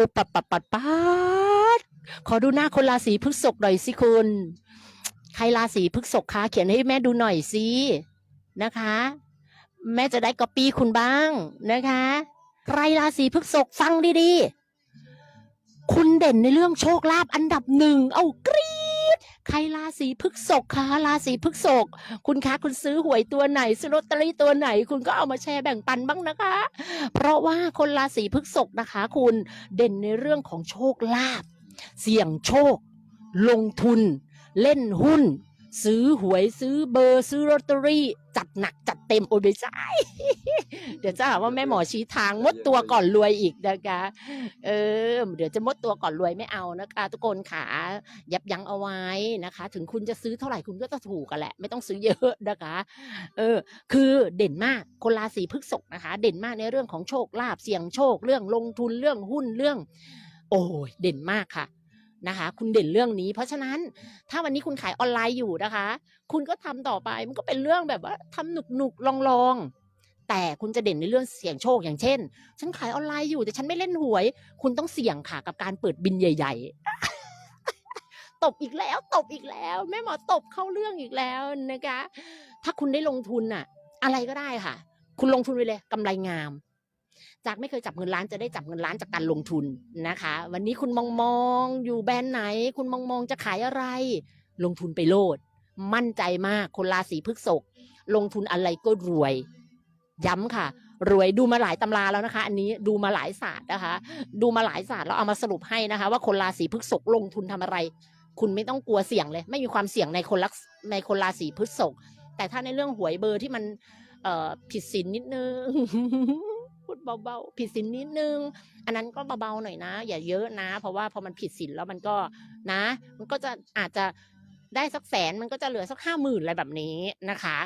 อุปปัปปัดปัดขอดูหน้าคนราศีพฤษภหน่อยสิคุณ ใครราศีพฤษภคะเขียนให้แม่ดูหน่อยสินะคะ แม่จะได้ก๊อปปี้คุณบ้างนะคะ ใครราศีพฤษภฟังดีๆ คุณเด่นในเรื่องโชคลาภอันดับหนึ่งเอากรี ใครราศีพฤษกคะราศีพฤษกคุณคะคุณซื้อหวยตัวไหนซื้อลอตเตอรี่ตัวไหน คุณก็เอามาแชร์แบ่งปันบ้างนะคะ เพราะว่าคนราศีพฤษกนะคะ คุณเด่นในเรื่องของโชคลาภเสี่ยงโชค ลงทุน เล่นหุ้น ซื้อหวยซื้อเบอร์ซื้อลอตเตอรี่ จัดหนักจัดเต็มโอ้ยไม่ใช่เดี๋ยวจะหาว่าแม่หมอชี้ทางมดตัวก่อนรวยอีกนะคะ เออ เดี๋ยวจะมดตัวก่อนรวยไม่เอานะคะ ทุกคนขายับยั้งเอาไว้นะคะ ถึงคุณจะซื้อเท่าไหร่คุณก็จะถูกกันแหละ ไม่ต้องซื้อเยอะนะคะ เออ คือเด่นมากคนราศีพฤษภนะคะ เด่นมากในเรื่องของโชคลาภเสี่ยงโชคเรื่องลงทุนเรื่องหุ้นเรื่อง โอ้ยเด่นมากค่ะ นะคะ คุณเด่นเรื่องนี้ เพราะฉะนั้นถ้าวันนี้คุณขายออนไลน์อยู่นะคะ คุณก็ทำต่อไปมันก็เป็นเรื่องแบบว่าทำหนุกหนุกลองลองแต่คุณจะเด่นในเรื่องเสี่ยงโชคอย่างเช่น ฉันขายออนไลน์อยู่แต่ฉันไม่เล่นหวย คุณต้องเสี่ยงค่ะกับการเปิดบินใหญ่ ๆ ตบอีกแล้ว ตบอีกแล้วแม่หมอตบเข้าเรื่องอีกแล้วนะคะ ถ้าคุณได้ลงทุนน่ะอะไรก็ได้ค่ะ คุณลงทุนไปเลยกำไรงาม จากไม่เคยจับเงินล้านจะได้จับเงินล้านจากการลงทุนนะคะ วันนี้คุณมองมองอยู่แบรนด์ไหน คุณมองมองจะขายอะไร ลงทุนไปโลด มั่นใจมากคนราศีพฤษภลงทุนอะไรก็รวย ย้ำค่ะ รวยดูมาหลายตำราแล้วนะคะ อันนี้ดูมาหลายศาสตร์นะคะ ดูมาหลายศาสตร์แล้วเอามาสรุปให้นะคะ ว่าคนราศีพฤษภลงทุนทำอะไร คุณไม่ต้องกลัวเสี่ยงเลย ไม่มีความเสี่ยงในคนลักในคนราศีพฤษภแต่ถ้าในเรื่องหวยเบอร์ที่มันเออผิดศีลนิดนึง เบาๆผิดศีลนิดนึง อันนั้นก็เบาๆหน่อยนะ อย่าเยอะนะ เพราะว่าพอมันผิดศีลแล้วมันก็นะ มันก็จะอาจจะได้สักแสนมันก็จะเหลือสักห้าหมื่นอะไรแบบนี้นะคะ